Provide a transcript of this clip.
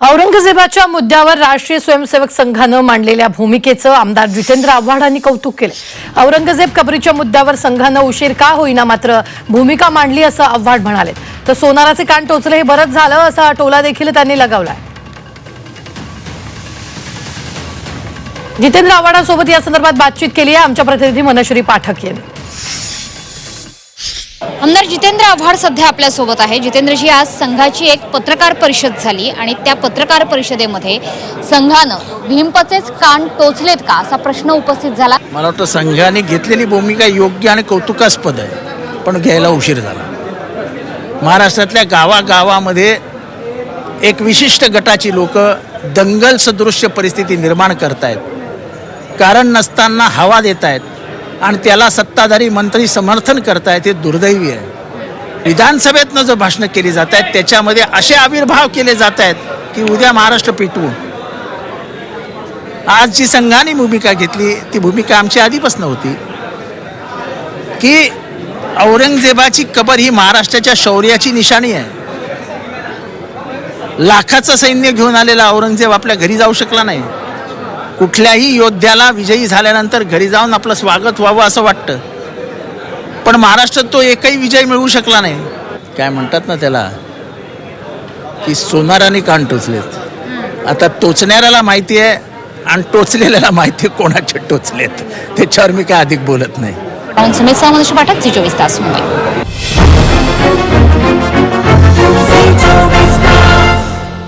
औरंगजेबाच्या मुद्द्यावर राष्ट्रीय स्वयंसेवक संघानं मांडलेल्या भूमिकेचं आमदार जितेंद्र आव्हाडांनी कौतुक केलं. औरंगजेब कबरीच्या मुद्द्यावर संघानं उशीर का होईना मात्र भूमिका मांडली असं आव्हाड म्हणाले. तर सोनाराचे कान टोचले हे बरंच झालं असा टोला देखील त्यांनी लगावलाय जितेंद्र आव्हाडांसोबत या संदर्भात बातचीत केली आहे आमच्या प्रतिनिधी मनश्री पाठक यांनी. आमदार जितेंद्र आव्हाड सध्या आपल्यासोबत आहे. जितेंद्रजी आज संघाची एक पत्रकार परिषद झाली आणि त्या पत्रकार परिषदेमध्ये संघानं भीमपचेच कान टोचलेत का असा प्रश्न उपस्थित झाला. मला वाटतं संघाने घेतलेली भूमिका योग्य आणि कौतुकास्पद आहे पण घ्यायला उशीर झाला. महाराष्ट्रातल्या गावागावामध्ये एक विशिष्ट गटाची लोक दंगल सदृश्य परिस्थिती निर्माण करतायत. कारण नसताना हवा देत आहेत आणि त्याला सत्ताधारी मंत्री समर्थन करतायत हे दुर्दैवी आहे. विधानसभेतनं जो भाषणं केली जात आहेत त्याच्यामध्ये असे आविर्भाव केले जात आहेत की उद्या महाराष्ट्र पिटवू आज जी संघाने भूमिका घेतली ती भूमिका आमची आधीपासून होती. की औरंगजेबाची कबर ही महाराष्ट्राच्या शौर्याची निशाणी आहे. लाखाचं सैन्य घेऊन आलेला औरंगजेब आपल्या घरी जाऊ शकला नाही. कुठल्याही योद्ध्याला विजयी झाल्यानंतर घरी जाऊन आपलं स्वागत व्हावं असं वाटतं. पण महाराष्ट्रात तो एकही विजय मिळवू शकला नाही. काय म्हणतात ना त्याला? की सोनाराने कान टोचलेत. आता टोचणाऱ्याला माहिती आहे आणि टोचलेल्याला माहिती आहे कोणाचे टोचलेत. त्याच्यावर मी काय अधिक बोलत नाही. समेत सामंत पाठक चोवीस तास मुंबई